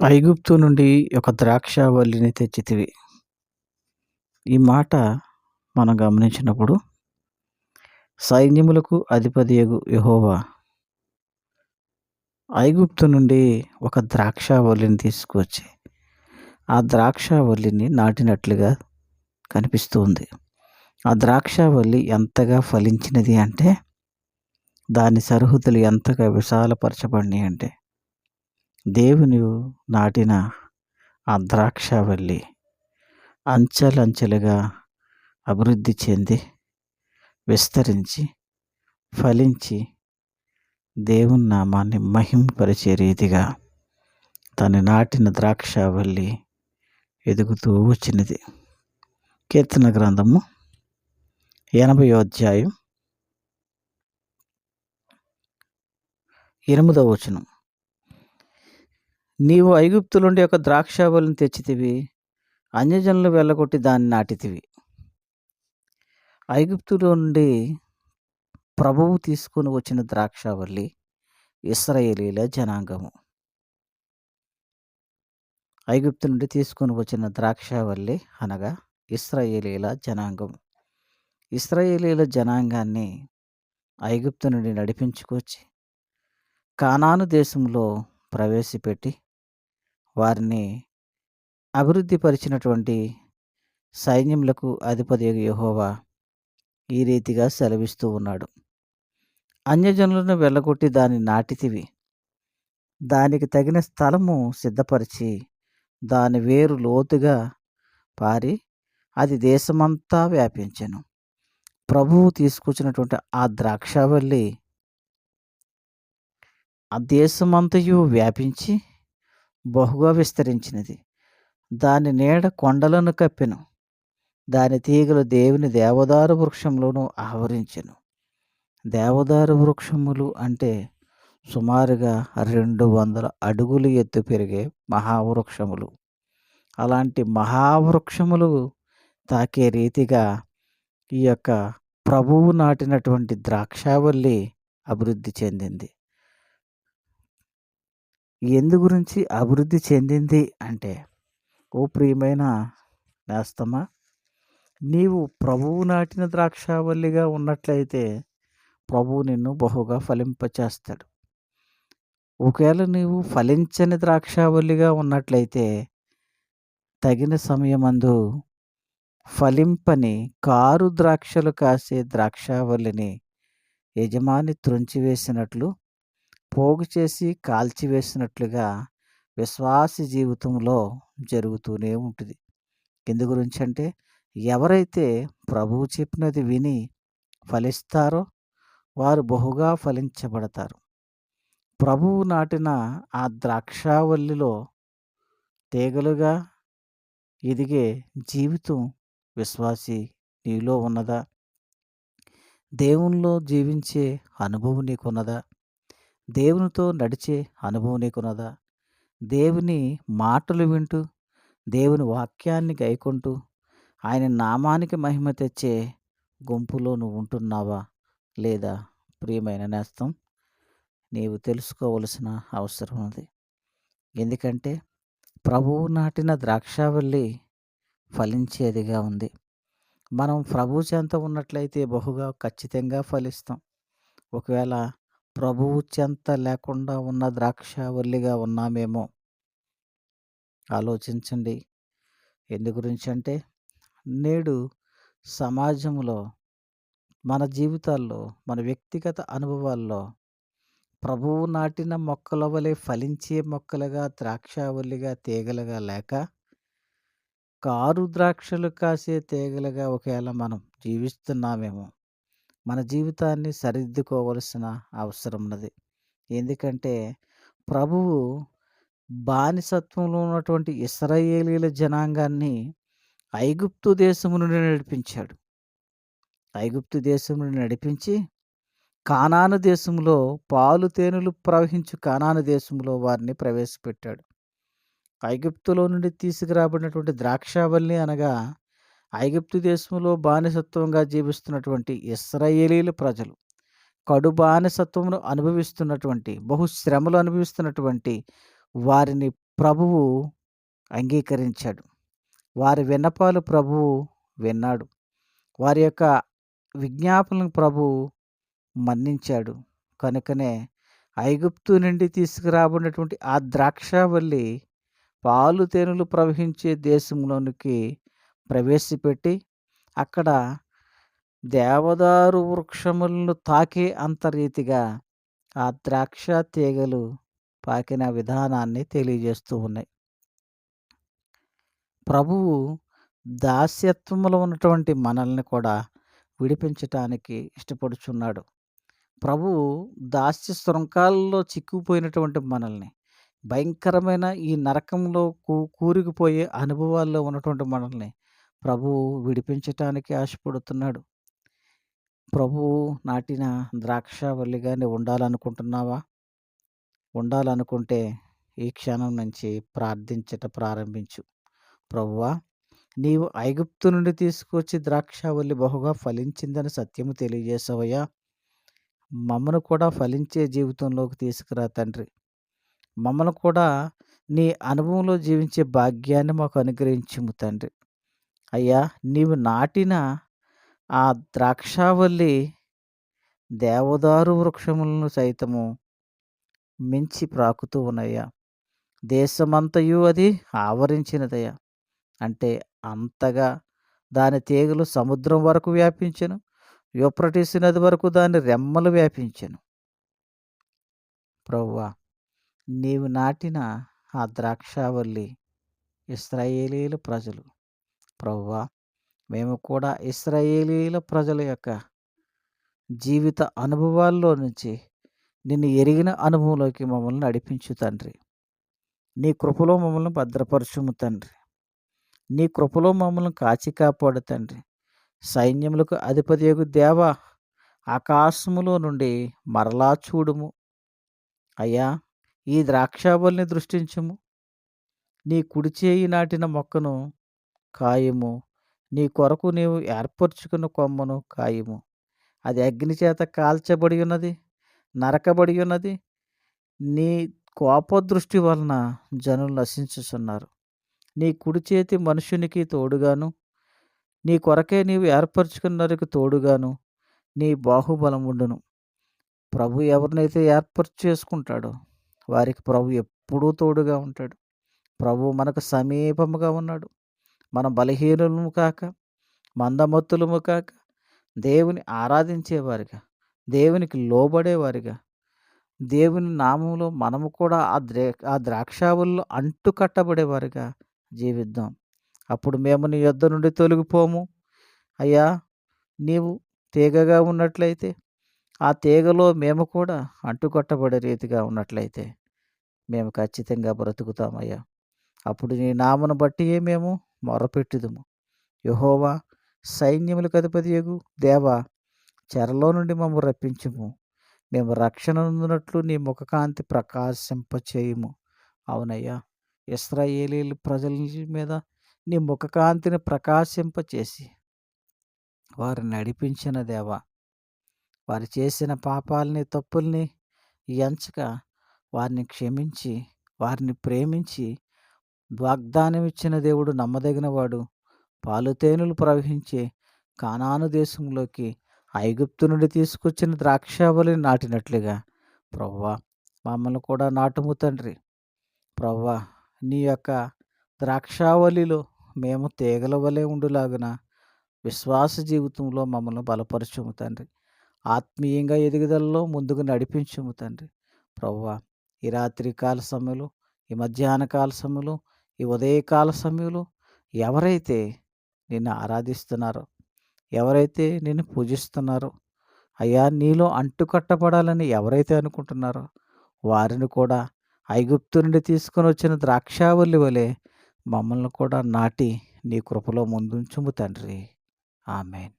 ఐగుప్తు నుండి ఒక ద్రాక్షావల్లిని తెచ్చితివి. ఈ మాట మనం గమనించినప్పుడు సైన్యములకు అధిపతియగు యహోవా ఐగుప్తు నుండి ఒక ద్రాక్షావల్లిని తీసుకువచ్చి ఆ ద్రాక్షావల్లిని నాటినట్లుగా కనిపిస్తుంది ఆ ద్రాక్షావల్లి ఎంతగా ఫలించినది అంటే దాని సరిహద్దులు ఎంతగా విశాలపరచబడినాయి అంటే దేవుని నాటిన ఆ ద్రాక్షావల్లి అంచెలంచెలుగా అభివృద్ధి చెంది విస్తరించి ఫలించి దేవుని నామాన్ని మహింపరిచే రీతిగా తను నాటిన ద్రాక్షావల్లి ఎదుగుతూ వచ్చినది. కీర్తన గ్రంథము ఎనభై అధ్యాయం ఎనిమిదవ వచనం. నీవు ఐగుప్తు నుండి ఒక ద్రాక్షావల్లిని తెచ్చితివి అన్యజనులు వెళ్ళగొట్టి దాన్ని నాటితివి. ఐగుప్తులో నుండి ప్రభువు తీసుకొని వచ్చిన ద్రాక్షావల్లి ఇస్రాయేలీల జనాంగము. ఐగుప్తు నుండి తీసుకొని వచ్చిన ద్రాక్షావల్లి అనగా ఇస్రాయేలీల జనాంగం ఇస్రాయేలీల జనాంగాన్ని ఐగుప్తు నుండి నడిపించుకొచ్చి కానాను దేశంలో ప్రవేశపెట్టి వారిని అభివృద్ధిపరిచినటువంటి సైన్యములకు అధిపతి యహోవా ఈ రీతిగా సెలవిస్తూ ఉన్నాడు. అన్యజనులను వెళ్ళగొట్టి దాన్ని నాటితివి. దానికి తగిన స్థలము సిద్ధపరిచి దాని వేరు లోతుగా పారి అది దేశమంతా వ్యాపించను. ప్రభువు తీసుకొచ్చినటువంటి ఆ ద్రాక్షావల్లి ఆ దేశమంతయు వ్యాపించి బహుగా విస్తరించినది. దాని నీడ కొండలను కప్పెను. దాని తీగలు దేవుని దేవదారు వృక్షంలోనూ ఆవరించెను. దేవదారు వృక్షములు అంటే సుమారుగా రెండు వందల అడుగులు ఎత్తు పెరిగే మహావృక్షములు. అలాంటి మహావృక్షములు తాకే రీతిగా ఈ యొక్క ప్రభువు నాటినటువంటి ద్రాక్షావల్లి అభివృద్ధి చెందింది. ఎందు గురించి అభివృద్ధి చెందింది అంటే ఓ ప్రియమైన నేస్తమా నీవు ప్రభువు నాటిన ద్రాక్షావల్లిగా ఉన్నట్లయితే ప్రభువు నిన్ను బహుగా ఫలింపచేస్తాడు. ఒకవేళ నీవు ఫలించని ద్రాక్షావల్లిగా ఉన్నట్లయితే తగిన సమయమందు ఫలింపని కారు ద్రాక్షలు కాసే ద్రాక్షావల్లిని యజమాని త్రుంచివేసినట్లు పోగు చేసి కాల్చివేసినట్లుగా విశ్వాసి జీవితంలో జరుగుతూనే ఉంటుంది. ఎందు గురించి అంటే ఎవరైతే ప్రభువు చెప్పినది విని ఫలిస్తారో వారు బహుగా ఫలించబడతారు. ప్రభువు నాటిన ఆ ద్రాక్షావల్లిలో తీగలుగా ఎదిగే జీవితం విశ్వాసి నీలో ఉన్నదా? దేవునిలో జీవించే అనుభవం నీకున్నదా? దేవునితో నడిచే అనుభవం నీకున్నదా? దేవుని మాటలు వింటూ దేవుని వాక్యాన్ని గైకుంటూ ఆయన నామానికి మహిమ తెచ్చే గుంపులో నువ్వు ఉంటున్నావా లేదా? ప్రియమైన నేస్తం నీవు తెలుసుకోవలసిన అవసరం ఉంది. ఎందుకంటే ప్రభువు నాటిన ద్రాక్షావల్లి ఫలించేదిగా ఉంది. మనం ప్రభు చెంత ఉన్నట్లయితే బహుగా ఖచ్చితంగా ఫలిస్తాం. ఒకవేళ ప్రభువు చెంత లేకుండా ఉన్న ద్రాక్షవల్లిగా ఉన్నామేమో? ఆలోచించండి. ఎందు గురించి అంటే నేడు సమాజంలో మన జీవితాల్లో మన వ్యక్తిగత అనుభవాల్లో ప్రభువు నాటిన మొక్కల వలె ఫలించే మొక్కలుగా ద్రాక్షావల్లిగా తీగలుగా లేక కారు ద్రాక్షలు కాసే తీగలుగా ఒకవేళ మనం జీవిస్తున్నామేమో? మన జీవితాన్ని సరిదిద్దుకోవలసిన అవసరం ఉన్నది. ఎందుకంటే ప్రభువు బానిసత్వంలో ఉన్నటువంటి ఇస్రాయేలీల జనాంగాన్ని ఐగుప్తు దేశము నుండి నడిపించాడు. ఐగుప్తు దేశం నుండి నడిపించి కానాను దేశంలో పాలు తేనెలు ప్రవహించు కానాను దేశంలో వారిని ప్రవేశపెట్టాడు. ఐగుప్తులో నుండి తీసుకురాబడినటువంటి ద్రాక్షావల్లి అనగా ఐగుప్తు దేశంలో బానిసత్వంగా జీవిస్తున్నటువంటి ఇస్రాయేలీల ప్రజలు కడు బానిసత్వమును అనుభవిస్తున్నటువంటి బహుశ్రమలు అనుభవిస్తున్నటువంటి వారిని ప్రభువు అంగీకరించాడు. వారి విన్నపాలు ప్రభువు విన్నాడు. వారి యొక్క విజ్ఞాపనలు ప్రభువు మన్నించాడు. కనుకనే ఐగుప్తు నుండి తీసుకురాబడినటువంటి ఆ ద్రాక్షావల్లి పాలు తేనెలు ప్రవహించే దేశంలోనికి ప్రవేశపెట్టి అక్కడ దేవదారు వృక్షములను తాకే అంత రీతిగా ఆ ద్రాక్ష తీగలు పాకిన విధానాన్ని తెలియజేస్తూ ఉన్నాయి. ప్రభువు దాస్యత్వంలో ఉన్నటువంటి మనల్ని కూడా విడిపించటానికి ఇష్టపడుచున్నాడు. ప్రభువు దాస్య శృంఖాలలో చిక్కుపోయినటువంటి మనల్ని భయంకరమైన ఈ నరకంలో కూ కూరుకుపోయే అనుభవాల్లో ఉన్నటువంటి మనల్ని ప్రభువు విడిపించటానికి ఆశపడుతున్నాడు. ప్రభువు నాటిన ద్రాక్షావల్లిగా నువ్వు ఉండాలనుకుంటున్నావా? ఉండాలనుకుంటే ఈ క్షణం నుంచి ప్రార్థించట ప్రారంభించు. ప్రభువా నీవు ఐగుప్తు నుండి తీసుకొచ్చి ద్రాక్షావల్లి బహుగా ఫలించిందని సత్యము తెలియజేసావయ్యా మమ్మను కూడా ఫలించే జీవితంలోకి తీసుకురా తండ్రి. మమ్మల్ని కూడా నీ అనుభవంలో జీవించే భాగ్యాన్ని మాకు అనుగ్రహించుము తండ్రి. అయ్యా! నీవు నాటిన ఆ ద్రాక్షావల్లి దేవదారు వృక్షములను సైతము మించి ప్రాకుతూ ఉన్నాయా? దేశమంతయు అది ఆవరించినదయ్యా అంటే అంతగా దాని తీగలు సముద్రం వరకు వ్యాపించను యూప్రటీస్ నది వరకు దాని రెమ్మలు వ్యాపించను. ప్రవ్వా! నీవు నాటిన ఆ ద్రాక్షావల్లి ఇస్రాయేలీల ప్రజలు ప్రవ్వా! మేము కూడా ఇస్రాయేలీల ప్రజల యొక్క జీవిత అనుభవాల్లో నుంచి నిన్ను ఎరిగిన అనుభవంలోకి మమ్మల్ని నడిపించు తండ్రి. నీ కృపలో మమ్మల్ని భద్రపరచుము తండ్రి. నీ కృపలో మమ్మల్ని కాచి కాపాడు తండ్రి. సైన్యములకు అధిపతియగు దేవ! ఆకాశములో నుండి మరలా చూడుము. అయ్యా! ఈ ద్రాక్షాబల్ని దృష్టించుము. నీ కుడి చేయి నాటిన మొక్కను కాయము. నీ కొరకు నీవు ఏర్పరచుకున్న కొమ్మను కాయము. అది అగ్ని చేత కాల్చబడి ఉన్నది నరకబడి ఉన్నది. నీ కోపదృష్టి వలన జనులు నశించుచున్నారు. నీ కుడి చేతి మనుషునికి తోడుగాను నీ కొరకే నీవు ఏర్పరచుకున్నరికి తోడుగాను నీ బాహుబలం ఉండును. ప్రభు ఎవరినైతే ఏర్పరచు చేసుకుంటాడో వారికి ప్రభు ఎప్పుడూ తోడుగా ఉంటాడు. ప్రభు మనకు సమీపముగా ఉన్నాడు. మన బలహీనులము కాక మందమత్తులము కాక దేవుని ఆరాధించేవారిగా దేవునికి లోబడేవారిగా దేవుని నామంలో మనము కూడా ఆ ద్రే ఆ ద్రాక్షావుల్లో అంటు కట్టబడేవారిగా జీవిద్దాం. అప్పుడు మేము నీ యొద్ద నుండి తొలగిపోము. అయ్యా నీవు తీగగా ఉన్నట్లయితే ఆ తీగలో మేము కూడా అంటుకట్టబడే రీతిగా ఉన్నట్లయితే మేము ఖచ్చితంగా బ్రతుకుతామయ్యా. అప్పుడు నీ నామను బట్టి మేము మొరపెట్టుదుము. యహోవా సైన్యములకు అధిపతియగు దేవా చెరలో నుండి మమ్ము రప్పించుము. మేము రక్షణ నొందినట్లు నీ ముఖకాంతి ప్రకాశింపచేయము. అవునయ్యా ఇస్రాయేలీల ప్రజల మీద నీ ముఖకాంతిని ప్రకాశింపచేసి వారు నడిపించిన దేవా వారు చేసిన పాపాలని తప్పుల్ని ఎంచక వారిని క్షమించి వారిని ప్రేమించి వాగ్దానమిచ్చిన దేవుడు నమ్మదగినవాడు. పాలుతేనులు ప్రవహించే కానాను దేశంలోకి ఐగుప్తు నుండి తీసుకొచ్చిన ద్రాక్షావళి నాటినట్లుగా. ప్రవ్వా మమ్మల్ని కూడా నాటుము తండ్రి. ప్రవ్వా నీ యొక్క ద్రాక్షావళిలో మేము తీగల వలె ఉండులాగున విశ్వాస జీవితంలో మమ్మల్ని బలపరచుము తండ్రి. ఆత్మీయంగా ఎదుగుదలలో ముందుకు నడిపించుము తండ్రి. ప్రవ్వా ఈ రాత్రి కాల సమయంలో ఈ మధ్యాహ్న కాల సమయంలో ఈ ఉదయకాల సమయంలో ఎవరైతే నిన్ను ఆరాధిస్తున్నారో ఎవరైతే నిన్ను పూజిస్తున్నారో అయ్యా నీలో అంటుకట్టబడాలని ఎవరైతే అనుకుంటున్నారో వారిని కూడా ఐగుప్తు నుండి తీసుకొని వచ్చిన ద్రాక్షావల్లి వలె మమ్మల్ని కూడా నాటి నీ కృపలో ముందుంచుము తండ్రి. ఆమెన్.